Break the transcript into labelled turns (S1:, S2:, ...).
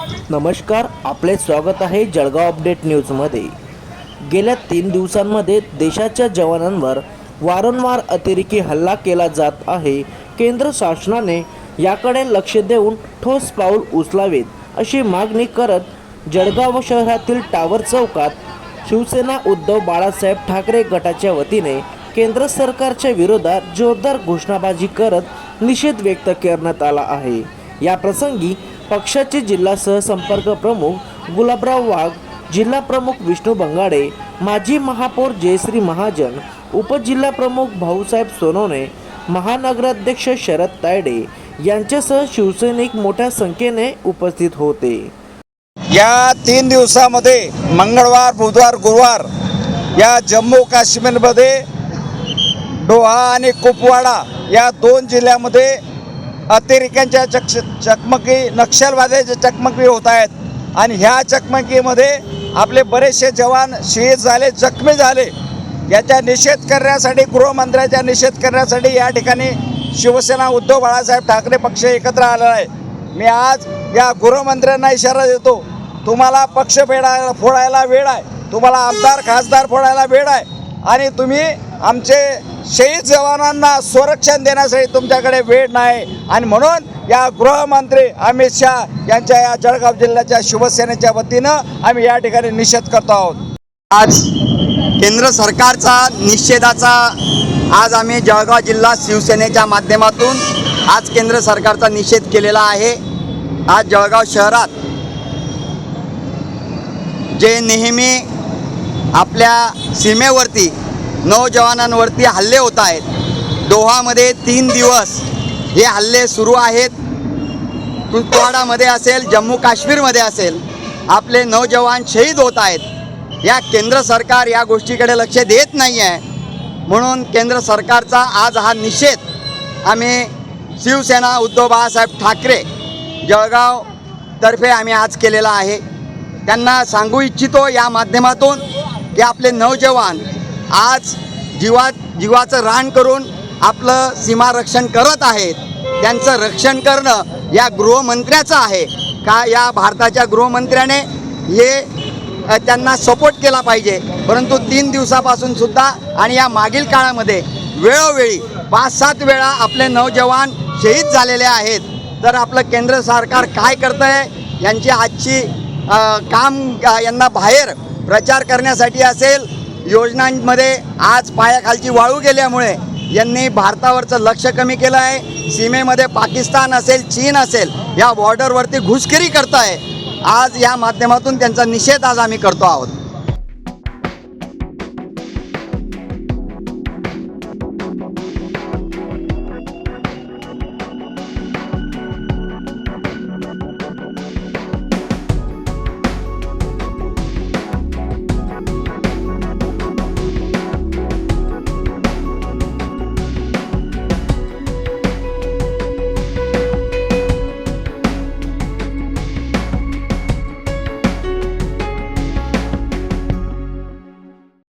S1: नमस्कार आपले स्वागत आहे जळगाव अपडेट न्यूजमध्ये. गेल्या तीन दिवसांमध्ये देशाच्या जवानांवर वारंवार अतिरेकी हल्ला केला जात आहे. केंद्र शासनाने याकडे लक्ष देऊन ठोस पाऊल उचलावेत अशी मागणी करत जळगाव शहरातील टावर चौकात शिवसेना उद्धव बाळासाहेब ठाकरे गटाच्या वतीने केंद्र सरकारच्या विरोधात जोरदार घोषणाबाजी करत निषेध व्यक्त करण्यात आला आहे. या प्रसंगी पक्षाचे जिल्हा सहसंपर्क प्रमुख गुलाबराव वाघ जिल्हा प्रमुख विष्णू बंगाडे माजी महापौर जयश्री महाजन उपजिल्हा प्रमुख भाऊसाहेब सोनवणे महानगराध्यक्ष शरद तायडे यांच्यासह शिवसैनिक मोठ्या संख्येने उपस्थित होते.
S2: या तीन दिवसामध्ये मंगळवार बुधवार गुरुवार या जम्मू काश्मीरमध्ये डोहा आणि कुपवाडा या दोन जिल्ह्यामध्ये अतिरेक्यांच्या चक्ष चकमकी नक्षलवाद्याच्या चकमकी होत आहेत. आणि ह्या चकमकीमध्ये आपले बरेचसे जवान शहीद झाले जखमी झाले. याचा निषेध करण्यासाठी गृहमंत्र्याचा निषेध करण्यासाठी या ठिकाणी शिवसेना उद्धव बाळासाहेब ठाकरे पक्ष एकत्र आलेला आहे. मी आज या गृहमंत्र्यांना इशारा देतो तुम्हाला पक्ष फेडायला फोडायला वेळ आहे. तुम्हाला आमदार खासदार फोडायला वेळ आहे. आणि तुम्ही आमचे शहीद जवानांना संरक्षण देण्यासाठी तुमच्याकडे वेळ नाही. आणि म्हणून या गृहमंत्री अमित शहा यांच्या या जळगाव जिल्ह्याच्या शिवसेनेच्या वतीनं आम्ही या ठिकाणी निषेध करतो आहोत.
S3: आज केंद्र सरकारचा निषेधाचा आज आम्ही जळगाव जिल्हा शिवसेनेच्या माध्यमातून आज केंद्र सरकारचा निषेध केलेला आहे. आज जळगाव शहरात जे नेहमी आपल्या सीमेवरती नौजवानांवरती हल्ले होत आहेत. दोहामध्ये तीन दिवस हे हल्ले सुरू आहेत. कुपवाडामध्ये असेल जम्मू काश्मीरमध्ये असेल आपले नौजवान शहीद होत आहेत. या केंद्र सरकार या गोष्टीकडे लक्ष देत नाही आहे म्हणून केंद्र सरकारचा आज हा निषेध आम्ही शिवसेना उद्धव बाळासाहेब ठाकरे जळगाव तर्फे आम्ही आज केलेला आहे. त्यांना सांगू इच्छितो या माध्यमातून हे आपले नौजवान आज जीवा जीवाचं रान करून आपलं सीमारक्षण करत आहेत. त्यांचं रक्षण करणं या गृहमंत्र्याचं आहे. का या भारताच्या गृहमंत्र्याने हे त्यांना सपोर्ट केला पाहिजे. परंतु तीन दिवसापासून सुद्धा आणि या मागील काळामध्ये वेळोवेळी पाच सात वेळा आपले नौजवान शहीद झालेले आहेत. तर आपलं केंद्र सरकार काय करतं आहे यांची आजची काम यांना बाहेर प्रचार करण्यासाठी असेल योजनांमध्ये आज पायाखालची वाळू गेल्यामुळे यांनी भारतावरचं लक्ष कमी केलं आहे. सीमेमध्ये पाकिस्तान असेल चीन असेल या बॉर्डरवरती घुसखिरी करत आहे आज या माध्यमातून त्यांचा निषेध आज आम्ही करतो आहोत.